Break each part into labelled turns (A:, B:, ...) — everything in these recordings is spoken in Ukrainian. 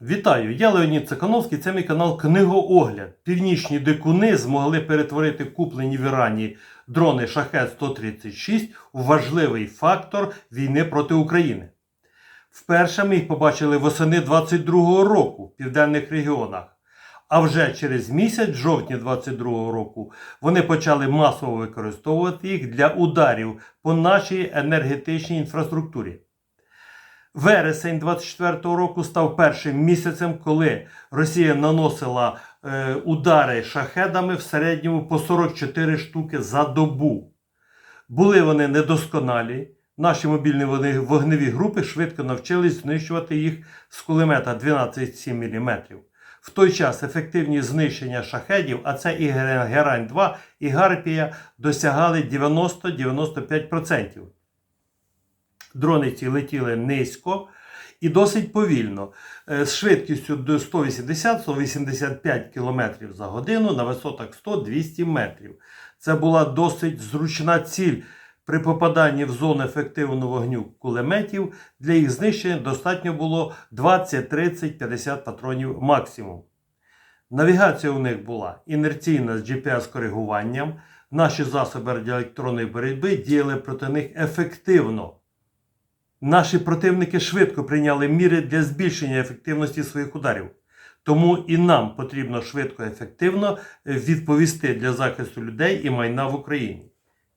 A: Вітаю! Я Леонід Цикановський, це мій канал Книгоогляд. Північні дикуни змогли перетворити куплені в Ірані дрони Шахет 136 у важливий фактор війни проти України. Вперше ми їх побачили восени 22-го року в південних регіонах. А вже через місяць, в жовтні 22-го року, вони почали масово використовувати їх для ударів по нашій енергетичній інфраструктурі. Вересень 24-го року став першим місяцем, коли Росія наносила е, удари шахедами в середньому по 44 штуки за добу. Були вони недосконалі. Наші мобільні вогневі групи швидко навчились знищувати їх з кулемета 12,7 мм. В той час ефективність знищення шахедів, а це і Герань 2, і Гарпія, досягали 90-95%. Дрони ці летіли низько і досить повільно, е, з швидкістю до 180-185 км за годину на висотах 100-200 метрів. Це була досить зручна ціль. При попаданні в зону ефективного вогню кулеметів для їх знищення достатньо було 20, 30, 50 патронів максимум. Навігація у них була інерційна з GPS-коригуванням. Наші засоби радіоелектронної боротьби діяли проти них ефективно. Наші противники швидко прийняли міри для збільшення ефективності своїх ударів. Тому і нам потрібно швидко і ефективно відповісти для захисту людей і майна в Україні.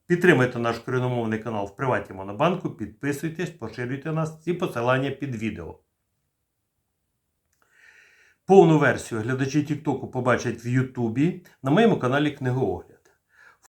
A: Підтримайте наш коріномовний канал в Приваті Монобанку, підписуйтесь, поширюйте нас ці посилання під відео. Повну версію глядачі Тіктоку побачать в Ютубі на моєму каналі Книгоогляд.